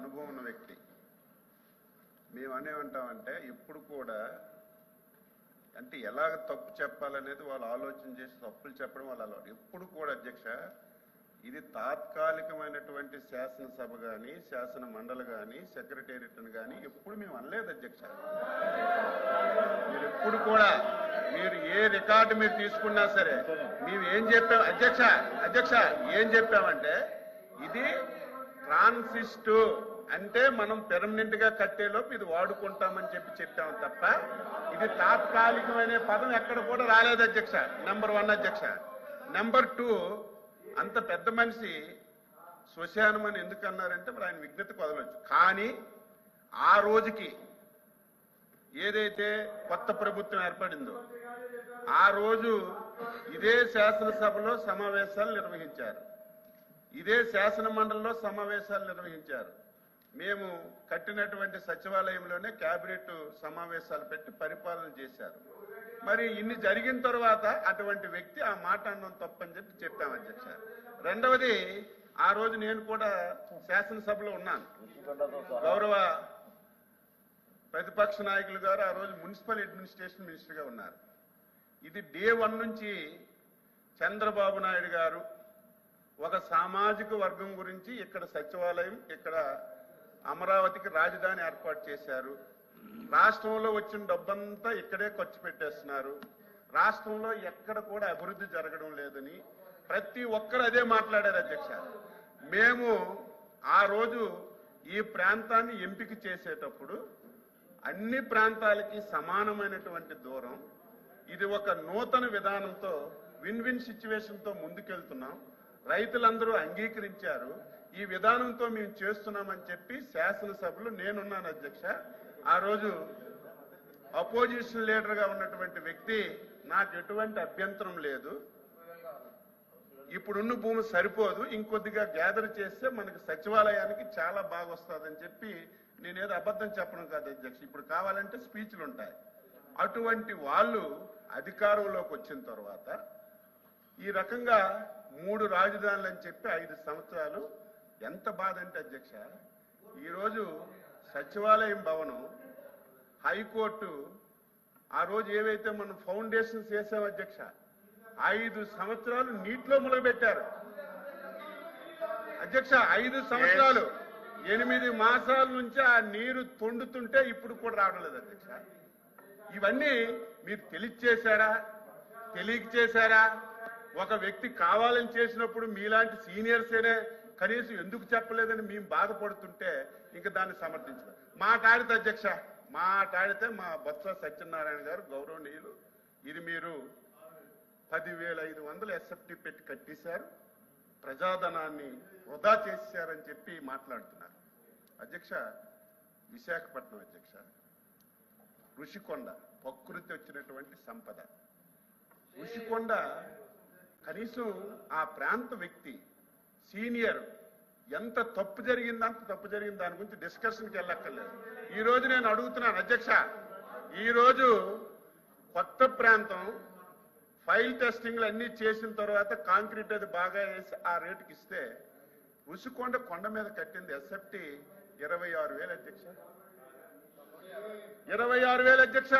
అనుభవం ఉన్న వ్యక్తి. మేము ఉంటామంటే ఇప్పుడు కూడా అంటే ఎలాగ తప్పు చెప్పాలనేది వాళ్ళు ఆలోచన చేసి తప్పులు చెప్పడం వాళ్ళ అలవాటు. ఎప్పుడు కూడా అధ్యక్ష ఇది తాత్కాలికమైనటువంటి శాసనసభ కానీ శాసన మండలి కానీ సెక్రటేరియట్ కానీ ఎప్పుడు మేము అనలేదు అధ్యక్ష. మీరు ఎప్పుడు కూడా మీరు ఏ రికార్డు మీరు తీసుకున్నా సరే మేము ఏం చెప్పాం అధ్యక్ష అధ్యక్ష ఏం చెప్పామంటే ఇది ట్రాన్సిస్ట్ అంటే మనం పెర్మనెంట్గా కట్టేలోపు ఇది వాడుకుంటామని చెప్పి చెప్పాం తప్ప ఇది తాత్కాలికమనే పదం ఎక్కడ కూడా రాలేదు అధ్యక్ష. నెంబర్ వన్ అధ్యక్ష. నెంబర్ టూ అంత పెద్ద మనిషి శ్మశానం అని ఎందుకు అన్నారంటే మరి ఆయన విఘ్నత వదలొచ్చు కానీ ఆ రోజుకి ఏదైతే కొత్త ప్రభుత్వం ఏర్పడిందో ఆ రోజు ఇదే శాసనసభలో సమావేశాలు నిర్వహించారు. ఇదే శాసన మండలిలో సమావేశాలు నిర్వహించారు. మేము కట్టినటువంటి సచివాలయంలోనే కేబినెట్ సమావేశాలు పెట్టి పరిపాలన చేశారు. మరి ఇన్ని జరిగిన తర్వాత అటువంటి వ్యక్తి ఆ మాట అన్నం తప్పని చెప్పి చెప్పాం అధ్యక్ష. రెండవది ఆ రోజు నేను కూడా శాసనసభలో ఉన్నాను. గౌరవ ప్రతిపక్ష నాయకులు గారు ఆ రోజు మున్సిపల్ అడ్మినిస్ట్రేషన్ మినిస్టర్గా ఉన్నారు. ఇది డే వన్ నుంచి చంద్రబాబు నాయుడు గారు ఒక సామాజిక వర్గం గురించి ఇక్కడ సచివాలయం ఇక్కడ అమరావతికి రాజధాని ఏర్పాటు చేశారు. రాష్ట్రంలో వచ్చిన డబ్బంతా ఇక్కడే ఖర్చు పెట్టేస్తున్నారు. రాష్ట్రంలో ఎక్కడ కూడా అభివృద్ధి జరగడం లేదని ప్రతి ఒక్కరు అదే మాట్లాడారు అధ్యక్ష. మేము ఆ రోజు ఈ ప్రాంతాన్ని ఎంపిక చేసేటప్పుడు అన్ని ప్రాంతాలకి సమానమైనటువంటి దూరం ఇది ఒక నూతన విధానంతో విన్ విన్ సిచ్యువేషన్తో ముందుకెళ్తున్నాం. రైతులందరూ అంగీకరించారు. ఈ విధానంతో మేము చేస్తున్నామని చెప్పి శాసనసభలో నేనున్నాను అధ్యక్ష. ఆ రోజు అపోజిషన్ లీడర్గా ఉన్నటువంటి వ్యక్తి నాకు ఎటువంటి అభ్యంతరం లేదు. ఇప్పుడున్న భూమి సరిపోదు. ఇంకొద్దిగా గ్యాదర్ చేస్తే మనకి సచివాలయానికి చాలా బాగా వస్తుందని చెప్పి నేనేదో అబద్ధం చెప్పడం కాదు అధ్యక్ష. ఇప్పుడు కావాలంటే స్పీచ్లు ఉంటాయి. అటువంటి వాళ్ళు అధికారంలోకి వచ్చిన తర్వాత ఈ రకంగా మూడు రాజధానులు అని చెప్పి ఐదు సంవత్సరాలు. ఎంత బాధ అంటే అధ్యక్ష ఈరోజు సచివాలయం భవనం హైకోర్టు ఆ రోజు ఏవైతే మనం ఫౌండేషన్స్ చేసాం అధ్యక్ష ఐదు సంవత్సరాలు నీటిలో ములగబెట్టారు అధ్యక్ష ఐదు సంవత్సరాలు. ఎనిమిది మాసాల నుంచి ఆ నీరు తొండుతుంటే ఇప్పుడు కూడా రావడం లేదు అధ్యక్ష. ఇవన్నీ మీరు తెలియచేశారా? తెలియక చేశారా ఒక వ్యక్తి కావాలని చేసినప్పుడు మీలాంటి సీనియర్సేనే కనీసం ఎందుకు చెప్పలేదని మేము బాధపడుతుంటే ఇంకా దాన్ని సమర్థించడం మాట్లాడితే అధ్యక్ష మాట్లాడితే మా బొత్స సత్యనారాయణ గారు గౌరవనీయులు. ఇది మీరు పదివేల ఐదు వందలు ఎస్ఎఫ్టీ పెట్టి కట్టేశారు. ప్రజాధనాన్ని వృధా చేశారని చెప్పి మాట్లాడుతున్నారు. అధ్యక్ష విశాఖపట్నం అధ్యక్ష ఋషికొండ ప్రకృతి వచ్చినటువంటి సంపద. ఋషికొండ కనీసం ఆ ప్రాంత వ్యక్తి సీనియర్ ఎంత తప్పు జరిగిందో అంత తప్పు జరిగింది దాని గురించి డిస్కషన్కి వెళ్ళక్కర్లేదు. ఈ రోజు నేను అడుగుతున్నాను అధ్యక్ష ఈరోజు కొత్త ప్రాంతం ఫైల్ టెస్టింగ్లు అన్ని చేసిన తర్వాత కాంక్రీట్ అది బాగా వేసి ఆ రేటుకి ఇస్తే ఋషికొండ కొండ మీద కట్టింది ఎస్ఎఫ్టి ఇరవై ఆరు వేలు అధ్యక్ష. ఇరవై ఆరు వేలు అధ్యక్ష.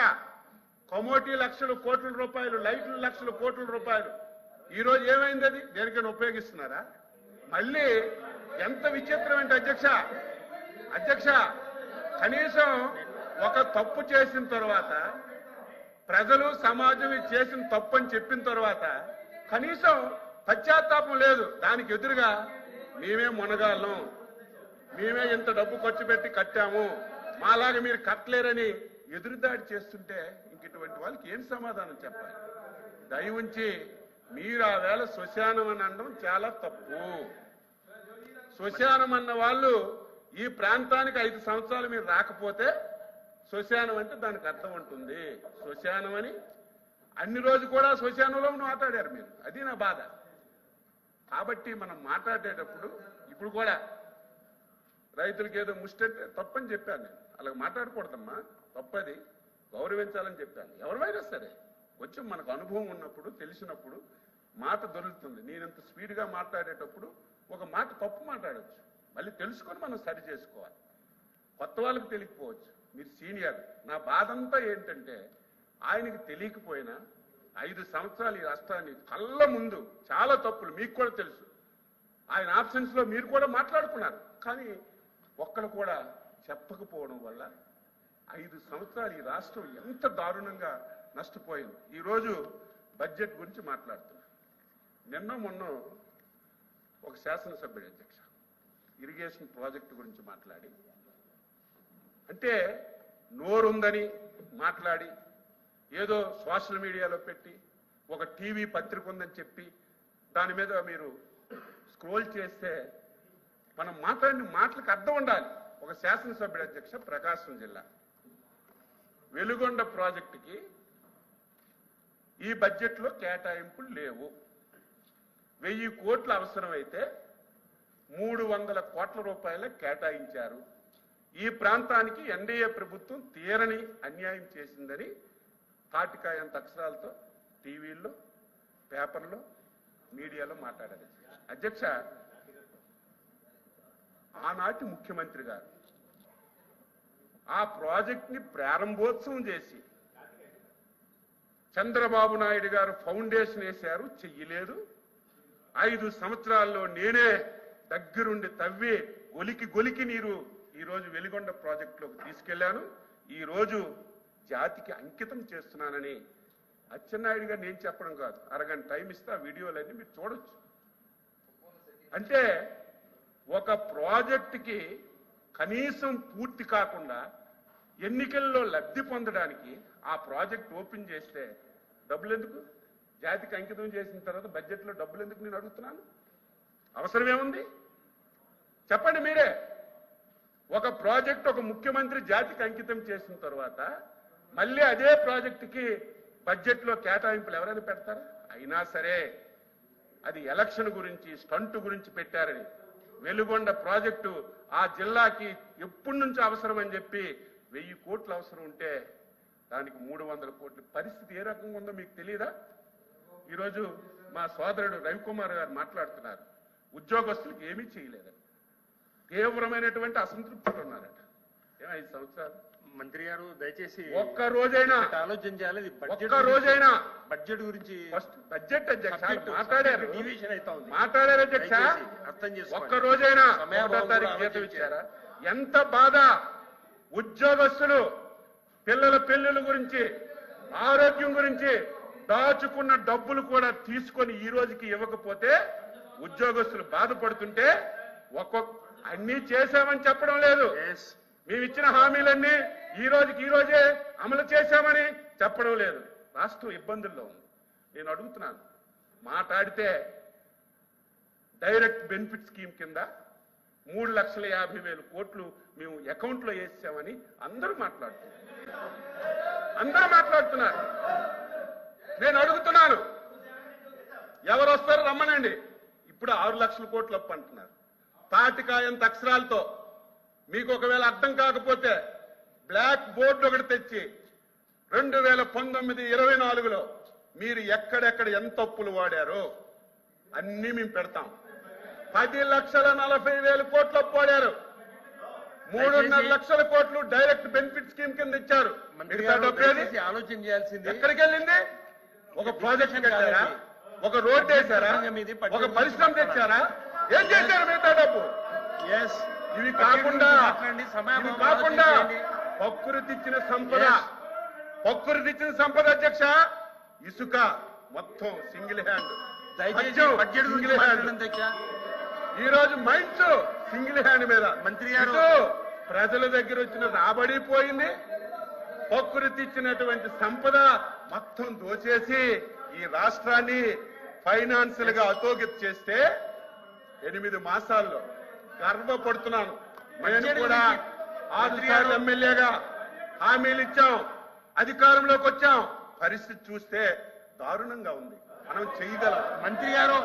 కమోటీ లక్షలు కోట్ల రూపాయలు లైట్లు లక్షలు కోట్ల రూపాయలు. ఈరోజు ఏమైంది అది? దేనికైనా ఉపయోగిస్తున్నారా? మళ్ళీ ఎంత విచిత్రం అంటే అధ్యక్ష? అధ్యక్ష కనీసం ఒక తప్పు చేసిన తర్వాత ప్రజలు సమాజం ఇది చేసిన తప్పు అని చెప్పిన తర్వాత కనీసం పశ్చాత్తాపం లేదు. దానికి ఎదురుగా మేమే మునగాళ్ళం. మేమే ఇంత డబ్బు ఖర్చు పెట్టి కట్టాము. మాలాగా మీరు కట్టలేరని ఎదురుదాడి చేస్తుంటే ఇంక ఇటువంటి వాళ్ళకి ఏం సమాధానం చెప్పాలి? దయ ఉంచి మీరు ఆ వేళ శ్మశానం అని అనడం చాలా తప్పు. శ్మశానం అన్న వాళ్ళు ఈ ప్రాంతానికి ఐదు సంవత్సరాలు మీరు రాకపోతే శ్మశానం అంటే దానికి అర్థం ఉంటుంది. శ్మశానం అని అన్ని రోజు కూడా శ్మశానంలో మాట్లాడారు మీరు. అది నా బాధ. కాబట్టి మనం మాట్లాడేటప్పుడు ఇప్పుడు కూడా రైతులకి ఏదో ముష్టంటే తప్పని చెప్పాను నేను. అలా మాట్లాడకూడదమ్మా. తప్పది. గౌరవించాలని చెప్పాను. ఎవరివైనా సరే. కొంచెం మనకు అనుభవం ఉన్నప్పుడు తెలిసినప్పుడు మాట దొరుకుతుంది. నేనంత స్పీడ్గా మాట్లాడేటప్పుడు ఒక మాట తప్పు మాట్లాడచ్చు. మళ్ళీ తెలుసుకొని మనం సరి చేసుకోవాలి. కొత్త వాళ్ళకి తెలియకపోవచ్చు. మీరు సీనియర్ నా బాధ అంతా ఏంటంటే ఆయనకి తెలియకపోయినా ఐదు సంవత్సరాలు ఈ రాష్ట్రాన్ని కళ్ళ ముందు చాలా తప్పులు మీకు కూడా తెలుసు. ఆయన ఆప్షన్స్లో మీరు కూడా మాట్లాడుకున్నారు. కానీ ఒక్కరు కూడా చెప్పకపోవడం వల్ల ఐదు సంవత్సరాలు ఈ రాష్ట్రం ఎంత దారుణంగా నష్టపోయింది ఈరోజు బడ్జెట్ గురించి మాట్లాడుతున్నా నిన్న మొన్న ఒక శాసనసభ్యుడు అధ్యక్ష ఇరిగేషన్ ప్రాజెక్టు గురించి మాట్లాడి అంటే నోరుందని మాట్లాడి ఏదో సోషల్ మీడియాలో పెట్టి ఒక టీవీ పత్రిక ఉందని చెప్పి దాని మీద మీరు స్క్రోల్ చేస్తే మనం మాట్లాడిన మాటలకు అర్థం ఉండాలి. ఒక శాసనసభ్యుడు అధ్యక్ష ప్రకాశం జిల్లా. వెలుగొండ ప్రాజెక్టుకి ఈ బడ్జెట్లో కేటాయింపులు లేవు. వెయ్యి కోట్ల అవసరమైతే మూడు వందల కోట్ల రూపాయల కేటాయించారు. ఈ ప్రాంతానికి ఎన్డీఏ ప్రభుత్వం తీరని అన్యాయం చేసిందని తాటికాయంత అక్షరాలతో టీవీల్లో పేపర్లో మీడియాలో మాట్లాడారు. అధ్యక్ష ఆనాటి ముఖ్యమంత్రి గారు ఆ ప్రాజెక్ట్ని ప్రారంభోత్సవం చేసి చంద్రబాబు నాయుడు గారు ఫౌండేషన్ వేశారు చెయ్యలేదు. ఐదు సంవత్సరాల్లో నేనే దగ్గరుండి తవ్వి గొలికి గొలికి నీరు ఈరోజు వెలిగొండ ప్రాజెక్టులోకి తీసుకెళ్ళాను ఈరోజు జాతికి అంకితం చేస్తున్నానని అచ్చెన్నాయుడు గారు నేను చెప్పడం కాదు. అరగంట టైం ఇస్తే వీడియోలన్నీ మీరు చూడొచ్చు. అంటే ఒక ప్రాజెక్టుకి కనీసం పూర్తి కాకుండా ఎన్నికల్లో లబ్ధి పొందడానికి ఆ ప్రాజెక్ట్ ఓపెన్ చేస్తే డబ్బులు ఎందుకు? జాతికి అంకితం చేసిన తర్వాత బడ్జెట్లో డబ్బులు ఎందుకు నేను అడుగుతున్నాను? అవసరమేముంది చెప్పండి మీరే. ఒక ప్రాజెక్ట్ ఒక ముఖ్యమంత్రి జాతికి అంకితం చేసిన తర్వాత మళ్ళీ అదే ప్రాజెక్టుకి బడ్జెట్లో కేటాయింపులు ఎవరైనా పెడతారా? అయినా సరే అది ఎలక్షన్ గురించి స్టంట్ గురించి పెట్టారని. వెలుగొండ ప్రాజెక్టు ఆ జిల్లాకి ఎప్పటి నుంచి అవసరం అని చెప్పి వెయ్యి కోట్లు అవసరం ఉంటే దానికి మూడు వందల కోట్ల పరిస్థితి ఏ రకంగా ఉందో మీకు తెలియదా ఈరోజు మా సోదరుడు రవికుమార్ గారు మాట్లాడుతున్నారు. ఉద్యోగస్తులకు ఏమీ చేయలేదని తీవ్రమైనటువంటి అసంతృప్తులు ఉన్నారట. ఐదు సంవత్సరాలు? మంత్రి గారు దయచేసి ఒక్క రోజైనా ఆలోచన చేయాలి. ఒక్క రోజైనా. బడ్జెట్ గురించి ఫస్ట్ బడ్జెట్ అధ్యక్ష మాట్లాడారు. deviation అవుతా ఉంది. మాట్లాడారు అధ్యక్ష. అర్థం చేసుకోండి. ఒక్క రోజైనా తారీఖు ఇచ్చారా? ఎంత బాధ? ఉద్యోగస్తులు పిల్లల పెళ్ళిళ్ళ గురించి ఆరోగ్యం గురించి దాచుకున్న డబ్బులు కూడా తీసుకొని ఈ రోజుకి ఇవ్వకపోతే ఉద్యోగస్తులు బాధపడుతుంటే ఒక్కొక్క అన్ని చేశామని చెప్పడం లేదు. మేము ఇచ్చిన హామీలన్నీ ఈ రోజుకి ఈ రోజే అమలు చేశామని చెప్పడం లేదు. రాష్ట్రం ఇబ్బందుల్లో ఉంది. నేను అడుగుతున్నాను. మాట్లాడితే డైరెక్ట్ బెనిఫిట్ స్కీమ్ కింద మూడు లక్షల యాభై వేల కోట్లు మేము అకౌంట్లో వేసామని అందరూ మాట్లాడుతున్నారు. అందరూ మాట్లాడుతున్నారు. నేను అడుగుతున్నాను. ఎవరు వస్తారు రమ్మనండి. ఇప్పుడు ఆరు లక్షల కోట్లు అప్పు అంటున్నారు. తాటికాయంత అక్షరాలతో మీకు ఒకవేళ అర్థం కాకపోతే బ్లాక్ బోర్డు ఒకటి తెచ్చి రెండు వేల పంతొమ్మిది ఇరవై నాలుగులో మీరు ఎక్కడెక్కడ ఎంత అప్పులు వాడారో అన్నీ మేము పెడతాం. పది లక్షల నలభై వేల కోట్లు అప్పు వాడారు మూడున్నర లక్షల కోట్లు డైరెక్ట్ బెనిఫిట్ స్కీమ్ కింద ఇచ్చారు. ఆలోచన చేయాల్సింది. ఎక్కడికి వెళ్ళింది ఒక ప్రాజెక్ట్ కట్టారా. ఒక రోడ్ వేశారా? ఒక పరిశ్రమ తెచ్చారా? ఏం చేశారు మిగతా డబ్బు? ఎస్ ఇవి కాకుండా కాకుండా ప్రకృతి ఇచ్చిన సంపద. Yes. ప్రకృతి ఇచ్చిన సంపద అధ్యక్ష ఇసుక మొత్తం సింగిల్ హ్యాండ్. దయచేసి సింగిల్ హ్యాండ్. ఈ రోజు మైండ్స్ సింగిల్ హ్యాండ్ మీద. మంత్రి గారు- ప్రజల దగ్గర వచ్చిన రాబడి పోయింది. ప్రకృతి ఇచ్చినటువంటి సంపద మొత్తం దోచేసి ఈ రాష్ట్రాన్ని ఫైనాన్షియల్గా అతోగతి చేస్తే ఎనిమిది మాసాల్లో గర్వపడుతున్నాను. నేను కూడా గారు- ఎమ్మెల్యేగా హామీలు ఇచ్చాం. అధికారంలోకి వచ్చాం. పరిస్థితి చూస్తే దారుణంగా ఉంది. మనం చేయగలం మంత్రి గారు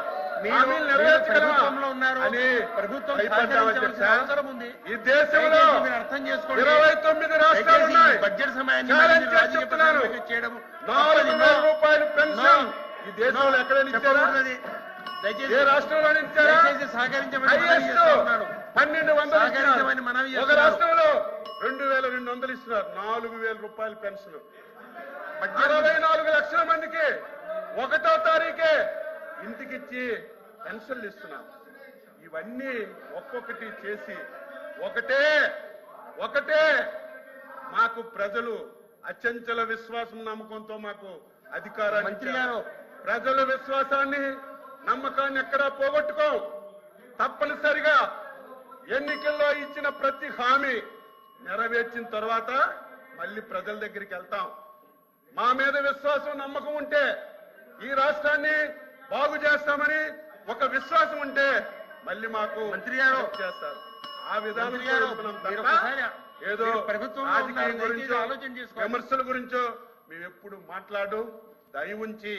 ఈ దేశంలో అర్థం చేసుకోండి ఇరవై తొమ్మిది రాష్ట్రాలు ఉన్నాయి బడ్జెట్ సమయాన్ని చేయడం నాలుగు. వేల. రూపాయలు పెన్షన్ No. ఈ దేశంలో No. ఎక్కడైనా ఇచ్చారా చెప్పకూడదు. దయచేసి ఏ రాష్ట్రంలో ఇచ్చారా దయచేసి సహకరించమని మనవి Highest. చేస్తా ఉన్నాను. పన్నెండు వందలు సహకరించమని మనవి ఇస్తున్నారు. ఒక చేస్తున్నారు. రాష్ట్రంలో రెండు వేల రెండు వందలు ఇస్తున్నారు నాలుగు వేల రూపాయల పెన్షన్ అరవై నాలుగు లక్షల మందికి ఒకటో తారీఖే ఇంటికిచ్చి పెన్షన్లు ఇస్తున్నాం. ఇవన్నీ ఒక్కొక్కటి చేసి ఒకటే ఒకటే మాకు ప్రజలు అచంచల విశ్వాసం నమ్మకంతో మాకు అధికారాన్ని. ప్రజల విశ్వాసాన్ని నమ్మకాన్ని ఎక్కడా పోగొట్టుకోం తప్పనిసరిగా ఎన్నికల్లో ఇచ్చిన ప్రతి హామీ నెరవేర్చిన తర్వాత మళ్ళీ ప్రజల దగ్గరికి వెళ్తాం. మా మీద విశ్వాసం నమ్మకం ఉంటే ఈ రాష్ట్రాన్ని బాగు చేస్తామని ఒక విశ్వాసం ఉంటే మళ్ళీ మాకు మంత్రి గారు. చేస్తారు ఆ విధానం ఏదో రాజకీయం గురించో ఆలోచన చేసుకోండి. విమర్శల గురించో మేము ఎప్పుడు మాట్లాడు దయ ఉంచి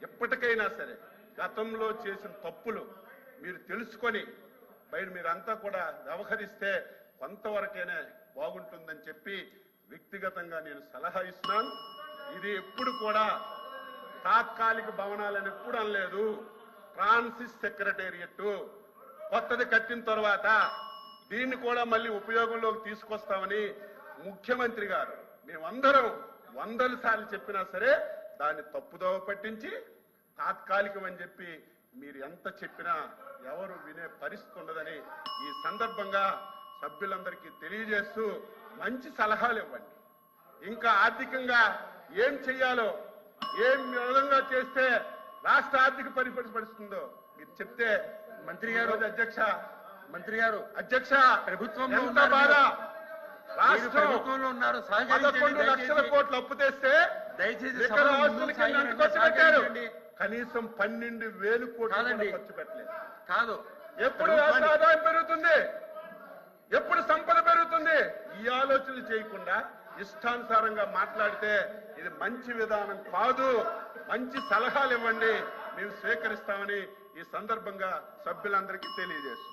ఎప్పటికైనా సరే గతంలో చేసిన తప్పులు మీరు తెలుసుకొని బయట మీరంతా కూడా వ్యవహరిస్తే కొంతవరకైనా బాగుంటుందని చెప్పి వ్యక్తిగతంగా నేను సలహా ఇస్తున్నాను ఇది ఎప్పుడు కూడా తాత్కాలిక భవనాలని ఎప్పుడు అనలేదు. ట్రాన్సిస్ సెక్రటేరియట్ కొత్తది కట్టిన తర్వాత దీన్ని కూడా మళ్ళీ ఉపయోగంలోకి తీసుకొస్తామని ముఖ్యమంత్రి గారు మేమందరం వందల సార్లు చెప్పినా సరే దాన్ని తప్పుదోవ పట్టించి తాత్కాలికం అని చెప్పి మీరు ఎంత చెప్పినా ఎవరు వినే పరిస్థితి ఉండదని ఈ సందర్భంగా సభ్యులందరికీ తెలియజేస్తూ మంచి సలహాలు ఇవ్వండి. ఇంకా ఆర్థికంగా ఏం చెయ్యాలో ఏం విధంగా చేస్తే రాష్ట్ర ఆర్థిక పరిస్థితి పడుతుందో మీరు చెప్తే మంత్రి గారు. అధ్యక్ష మంత్రి గారు అధ్యక్ష ప్రభుత్వంలో ఎంత ఉన్నారు బాధ మీరు రాష్ట్రం ప్రభుత్వంలో ఉన్నారు సహకరించండి పదకొండు లక్షల. కోట్లు అప్పు తెస్తే దయచేసి ఖర్చు పెట్టారు. కనీసం పన్నెండు వేలు కోట్లు. ఖర్చు పెట్టలేదు కాదు ఎప్పుడు రాష్ట్ర ఆదాయం పెరుగుతుంది ఎప్పుడు సంపద పెరుగుతుంది ఈ ఆలోచనలు చేయకుండా ఇష్టానుసారంగా మాట్లాడితే ఇది మంచి విధానం కాదు. మంచి సలహాలు ఇవ్వండి మేము స్వీకరిస్తామని ఈ సందర్భంగా సభ్యులందరికీ తెలియజేస్తున్నాం.